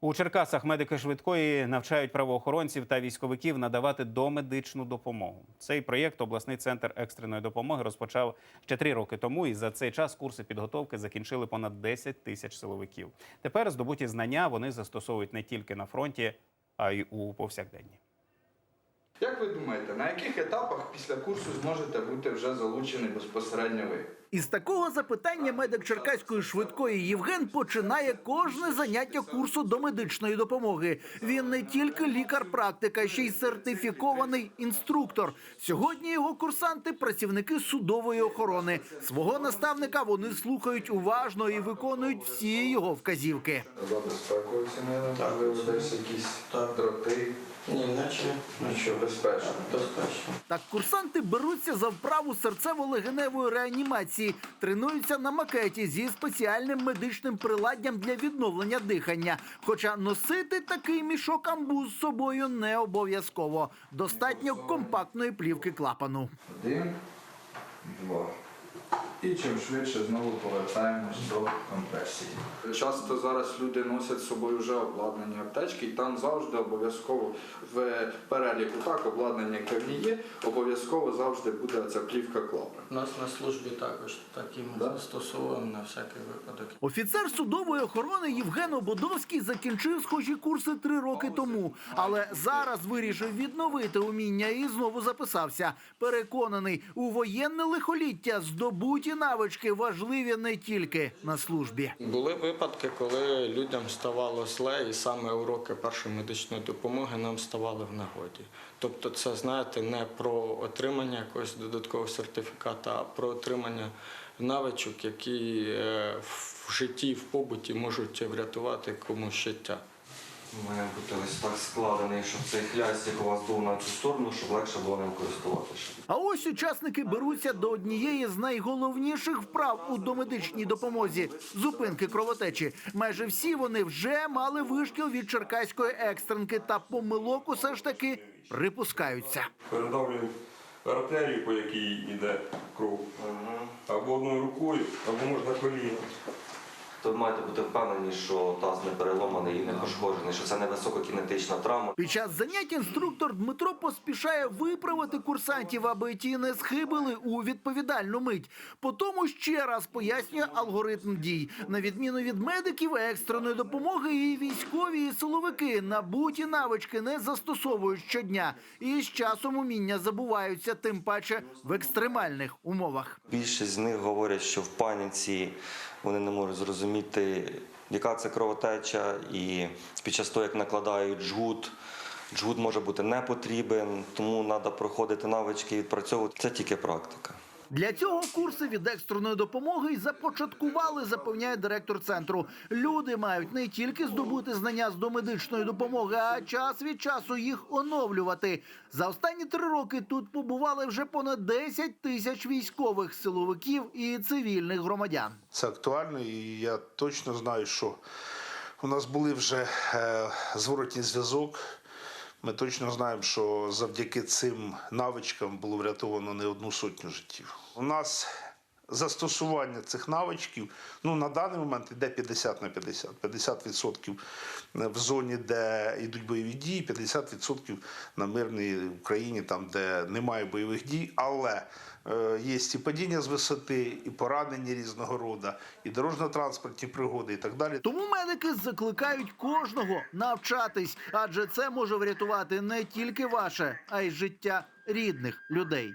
У Черкасах медики швидкої навчають правоохоронців та військовиків надавати домедичну допомогу. Цей проєкт обласний центр екстреної допомоги розпочав ще три роки тому, і за цей час курси підготовки закінчили понад 10 тисяч силовиків. Тепер здобуті знання вони застосовують не тільки на фронті, а й у повсякденні. Як ви думаєте, на яких етапах після курсу зможете бути вже залучені безпосередньо ви? Із такого запитання медик Черкаської швидкої Євген починає кожне заняття курсу до медичної допомоги. Він не тільки лікар-практик, а ще й сертифікований інструктор. Сьогодні його курсанти працівники судової охорони. Свого наставника вони слухають уважно і виконують всі його вказівки. За безпекою оцінили, можливо, десь якісь дроти. Ні, наче Нічого безпечно. безпечно. Так курсанти беруться за вправу серцево-легеневої реанімації, тренуються на макеті зі спеціальним медичним приладдям для відновлення дихання. Хоча носити такий мішок амбу з собою не обов'язково. Достатньо компактної плівки клапану. Один, два. І чим швидше знову повертаємось до компресії. Часто зараз люди носять з собою вже обладнані аптечки, і там завжди обов'язково в переліку так обладнання, яке в ній є, обов'язково завжди буде ця плівка клапан. У нас на службі також такі ми Да? застосовуємо на всякий випадок. Офіцер судової охорони Євген Ободовський закінчив схожі курси три роки тому, але зараз вирішив відновити уміння і знову записався. Переконаний, у воєнне лихоліття здобуті навички важливі не тільки на службі. Були випадки, коли людям ставало зле, і саме уроки першої медичної допомоги нам ставали в нагоді. Тобто, це знаєте, не про отримання якогось додаткового сертифіката, а про отримання навичок, які е, в житті, в побуті можуть врятувати комусь життя. Має бути ось так складений, щоб цей хлястик у вас був на цю сторону, щоб легше було ним користуватися. А ось учасники беруться до однієї з найголовніших вправ у домедичній допомозі зупинки кровотечі. Майже всі вони вже мали вишкіл від черкаської екстренки, та помилок усе ж таки припускаються. передавлюємо артерію, по якій йде кров, або одною рукою, або можна коліном. То ви маєте бути впевнені, що таз не переломаний і не пошкоджений, що це не висококінетична травма. Під час занять інструктор Дмитро поспішає виправити курсантів, аби ті не схибили у відповідальну мить. Потім ще раз пояснює алгоритм дій. На відміну від медиків екстреної допомоги, і військові і силовики набуті навички не застосовують щодня. І з часом уміння забуваються, тим паче в екстремальних умовах. Більшість з них говорять, що в паніці вони не можуть зрозуміти, яка це кровотеча, і під час того, як накладають жгут, жгут може бути не потрібен, тому треба проходити навички і відпрацьовувати. Це тільки практика. Для цього курси від екстреної допомоги й започаткували, запевняє директор центру. Люди мають не тільки здобути знання з домедичної допомоги, а час від часу їх оновлювати. За останні три роки тут побували вже понад 10 тисяч військових силовиків і цивільних громадян. Це актуально, і я точно знаю, що у нас були вже е, зворотній зв'язок. Ми точно знаємо, що завдяки цим навичкам було врятовано не одну сотню життів. У нас застосування цих навичків ну, на даний момент йде 50 на 50. 50% в зоні, де йдуть бойові дії, 50% на мирній Україні, там, де немає бойових дій. Але е, є і падіння з висоти, і поранення різного роду, і дорожньо-транспортні пригоди, і так далі. Тому медики закликають кожного навчатись, адже це може врятувати не тільки ваше, а й життя рідних людей.